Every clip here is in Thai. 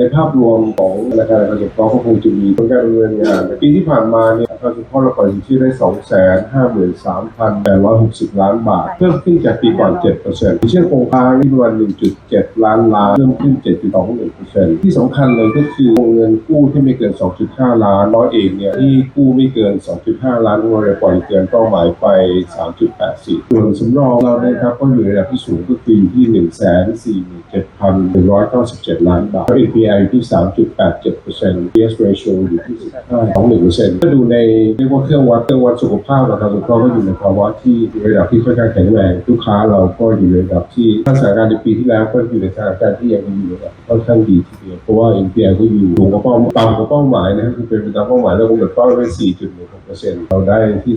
ในภาพรวมของธนาคารการเงินก็คงจะมีผลการดำเนินงานในปีที่ผ่านมาเนี่ยธนาคารสุขภาพเราปล่อยสินเชื่อได้ 2 5 3 8 6 0 ล้านบาท เพิ่มขึ้นจากปีก่อน7%สินเชื่อคงค้างที่ประมาณ 1.7 ล้านล้าน เพิ่มขึ้น 7.21%ที่สำคัญเลยก็คือวงเงินกู้ที่ไม่เกิน 2.5 ล้านน้อยเองเนี่ยที่กู้ไม่เกิน 2.5 ล้านเราเลยปล่อยเกินเป้าหมายไป 3.84ส่วนสำรองเราเนี่ยครับก็อยู่ในระดับที่สูงก็คืออยู่ที่ 147,197 ล้านบาท NPL อยู่ที่ 3.87% PS ratio อยู่ที่15.21%ถ้าดูในเรียกว่าเครื่องวัดเครื่องวัดสุขภาพนะครับสุขภาพก็อยู่ในภาวะที่ระดับที่ค่อนข้างแข็งแรงลูกค้าเราก็อยู่ในระดับที่ถ้าสถานการณ์ในปีที่แล้วก็อยู่ในสถานการณ์ที่ยังอยู่ในระดับค่อนข้างดีทีเดียวเพราะว่า NPL ก็อยู่สูงกว่าเป้าต่ำกว่าเป้าหมายนะครับคือเป็นไปตามเป้าหมายเรากำหนดเป้าไว้4.16%เราได้ที่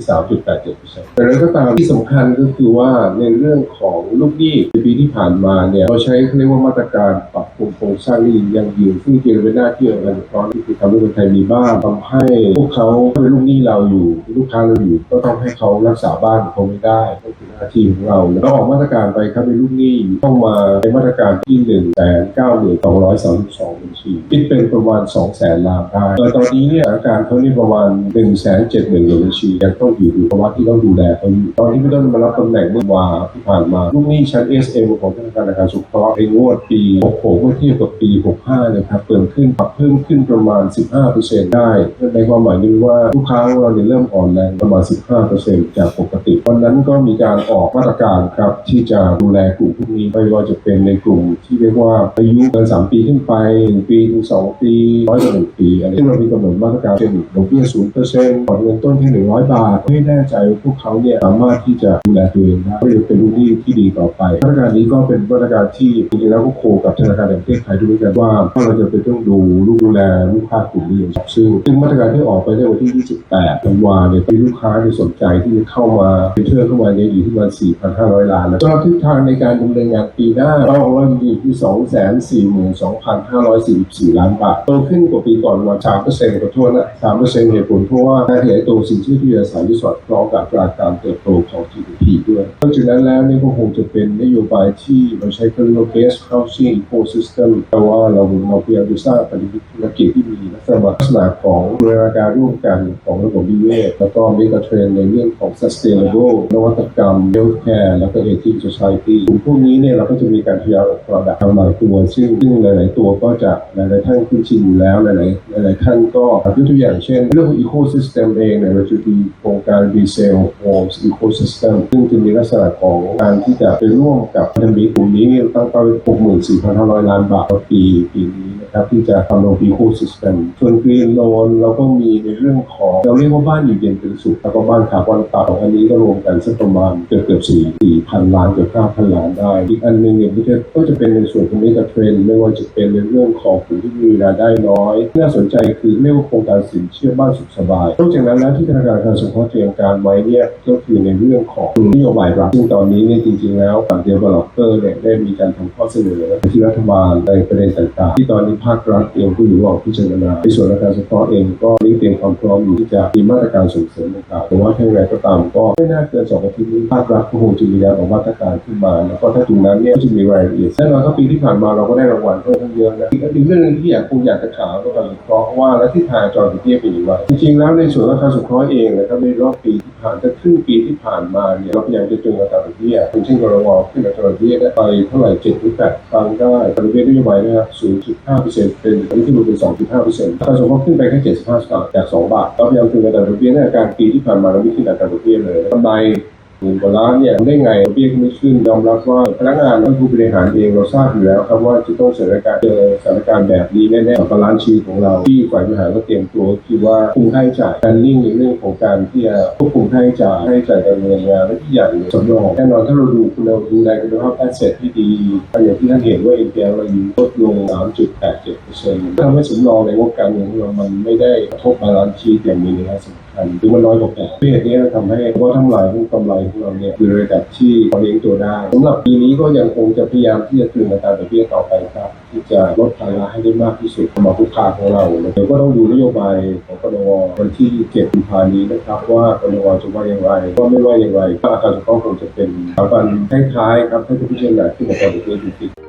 3.87%แต่แล้วก็ตามที่สำคัญก็คือว่าในเรื่องของลูกหนี้ในปีที่ผ่านมาเนี่ยเราใช้เขาเรียกว่ามาตรการปรับปรุงโครงสร้าลียังยืนซึ่งจริงๆเวนหน้าที่ของการปกครองที่คือทำให้คนไทยมีบ้านทำให้พวกเขาเป็นลูกหนี้เราอยู่ลูกค้าเราอยู่ก็ต้องให้เขารักษาบ้านของเขาไม่ได้ก็คื อาที่ของเราแล้วก็ออกมาตรการไปครับเป็นลูกหนี้ต้องมาในมาตรการที่1นึ่งแสนเก้าหมื่นสองร้อยสามสิบสองบัญชีคิดเป็นประมาณ2องแสนล้านได้โดยตอนนี้เนี่ยสถาการเขานี่ประมาณ1นึ่งแสนเจ็ดหมื่นบัญชียังต้องอยู่ในภาวะที่ต้องดูแลเขาอยู่ตอนนี้ไม่ต้องมารับตำแหน่งเมื่อวานที่ผ่านมาลูกหนี้ชั้น SM ของธนาคารอาคารสุขเคราะห์ในงวดปี66เมื่อเทียบกับปี 65นะครับเพิ่มขึ้นปรับเพิ่มขึ้นประมาณ 15%ได้ในความหมายนี้ว่าลูกค้าของเราเนี่ยเริ่มอ่อนแรงประมาณ 15%จากปกติวันนั้นก็มีการออกมาตรการครับที่จะดูแลกลุ่มพวกนี้ไม่ว่าจะเป็นในกลุ่มที่เรียกว่าอายุเกิน 3 ปีขึ้นไป 1 ปีถึง2ปีร้อยกว่า1ปีอะไรที่เรามีกำหนดมาตรการเช่นดอกเบี้ย0%ผ่อนเงินต้นแค่100บาทให้แน่ใจว่าพวกเขาเนี่ยสามารถที่จะดูแลตัวเองได้ก็จะเป็นลูกหนี้ที่ดีต่อไปมาตรการนี้ก็เป็นมาตรการที่จริงๆแล้วก็โคกับธนาคารแห่งประเทศไทยด้วยกันว่าเราจะเป็นต้องดูลูกดูแลลูกค้ากลุ่มนี้อย่างซึ่งซึ่งมาตรการที่ออกไปในวันที่ 28ธันวาเนี่ยมีลูกค้าที่สนใจที่จะเข้ามาเป็นเชื่อเข้ามาเนี่ยอยู่ที่ประมาณ4,500 ล้านแล้วสำหรับทิศทางในการดำเนินงานปีหน้าเป้าของเราอยู่ที่ 242,544 ล้านบาทโตขึ้นกว่าปีก่อนประมาณ3%ขอโทษนะ3%เหตุผลเพราะว่าการขยายตัวสินเชื่อที่อยู่อาศัยที่สอดคล้องกับตราการเติบโตของ GDP ด้วยนอกจากนั้นแล้วนี่ก็คงจะเป็นนโยบายที่เราใช้คำว่า base housing ecosystem แต่ว่าเราเราพยายามจะสร้างปฏิบัติธุรกิจที่มีลักษณะลักษณะของบรณาการร่วมกันของระบบนิเวศแล้วก็มีกระเทรนในเรื่องของ sustainable นวัตกรรม healthcare แล้วก็ ethic society กลุ่มพวกนี้เนี่ยเราก็จะมีการพยายามออก product หลายตัวซึ่งซึ่งหลาย ๆ ตัวก็จะหลาย ๆ ท่านคุ้นชินอยู่แล้วหลาย ๆ หลาย ๆ ท่านก็ยกตัวอย่างเช่น เรื่องของ ecosystem เองเนี่ยเราจะมีโครงการ resale homes ecosystem ซึ่งจะมีลักษณะของการที่จะไปร่วมกับพันธมิตรกลุ่มนี้เนี่ยตั้งเป้าไว้64,500 ล้านบาทต่อปีปีนี้นะครับที่จะทำลง ecosystem ส่วน green loan เราก็มีในเรื่องของ เราเรียกว่าบ้านอยู่เย็นเป็นสุขแล้วก็บ้านคาร์บอนต่าอันนี้ก็รวมกันสักประมาณเกือบเกือบ4 4,000ล้านเกือบ5,000ล้านได้ อีกอันหนึ่งเนี่ยก็จะก็จะเป็นในส่วนของ mega trend ไม่ว่าจะเป็นในเรื่องของกลุ่มที่มีรายได้น้อย น่าสนใจคือเรียกว่าโครงการสินเชื่อบ้านสุขสบายนอกจากนั้นแล้วที่ธนาคารการสงเคราะห์เตรียมการไว้เนี่ยก็คือในเรื่องของนโยบายรัฐซึ่งตอนนี้เนี่ยจริง ๆ แล้วฝั่ง developer เนี่ยได้มีการทำข้อเสนอที่รัฐบาลในประเด็นต่างๆ ที่ตอนนี้ภาครัฐเองก็อยู่ระหว่างพิจารณาในส่วนธนาคารสงเคราะห์เองก็ได้เตรียมความพร้อมอยู่ที่จะมีมาตรการส่งเสริมต่างๆแต่ว่าถ้าอย่างไรก็ตามก็ไม่น่าเกินสองอาทิตย์นี้ภาครัฐก็คงจะมีการออกมาตรการขึ้นมา แล้วก็ถ้าตรงนั้นเนี่ยก็จะมีรายละเอียดแน่นอนครับปีที่ผ่านมาเราก็ได้รางวัลค่อนข้างเยอะนะอีกเรื่องนึงที่อยากคงอยากจะถามก็คือเพราะว่าและที่ทางจอร์ดเทียเป็นอย่างไรจริงๆแล้วในส่วนราคาสงเคราะห์เองนะครับในรอบปีที่ผ่านจะครึ่งปีที่ผ่านมาเนี่ยเราพยายามจะตึงอัตราดอกเบี้ยเช่นกรวขึ้นอัตราดอกเบี้ยได้ไปเท่าไหร่เจ็ดถึงแปดครั้งได้อัตราดอกเบี้ยนโยบายนะครับศูนย์จุดห้าเปอร์เซ็นต์เป็นตอนนี้ขึ้นมาเป็นสองจุดห้าเปอร์เซ็นต์ราคาสงเคราขึ้นไปแค่เจ็ดสิบห้าสตางค์จากสองบาทเราพยายามตึงอัตราดอกเบี้ยในการปีที่ผ่านมาเราไม่ขึ้นอัตราดอกเบี้ยเลยกำไร มื่นกว่าล้านเนี่ยได้ไงเบี้ยกไม่ขึ้นยอมรับว่าพนักงานและผู้บริหารเองเราทราบอยู่แล้วครับว่าจะต้องเจอสถานการณ์เจอสถานการณ์แบบนี้แน่ๆกับบาลานซ์ชีพของเราที่ฝ่ายบริหารก็เตรียมตัวคือว่าคุมค่าใช้จ่ายการนิ่งในเรื่องของการที่จะควบคุมค่าใช้จ่ายค่าใช้จ่ายการเงินงานและที่อย่างหนึ่งสำรองแน่นอนถ้าเราดูคุณเราดูแลคุณภาพแอสเซทที่ดีอย่างที่ท่านเห็นว่า NPL เราอยู่ลดลง 3.87%ทำให้สำรองในงบการเงินของเรามันไม่ได้กระทบบาลานซ์ชีพอย่างมีนัยสำคัญ หรือมันน้อยกว่าแผนด้วยเหตุนี้ทำให้ว่าทั้งหลายทั้งกำไรของเราเนี่ยอยู่ในระดับที่พอเลี้ยงตัวได้สำหรับปีนี้ก็ยังคงจะพยายามที่จะตรึงอัตราดอกเบี้ยต่อไปครับ ที่จะลดภาระให้ได้มากที่สุดสำหรับลูกค้าของเราเดี๋ยวก็ต้องดูนโยบายของกนววันที่7กุมภาพันธ์นี้นะครับ ว่ากนวจะว่าอย่างไรว่าไม่ว่าอย่างไรก็อาการสงเคราคงจะเป็นสถาบันท้ายๆครับให้ผู้พิจารณาขึ้นมาตอนเด็กๆจริงๆ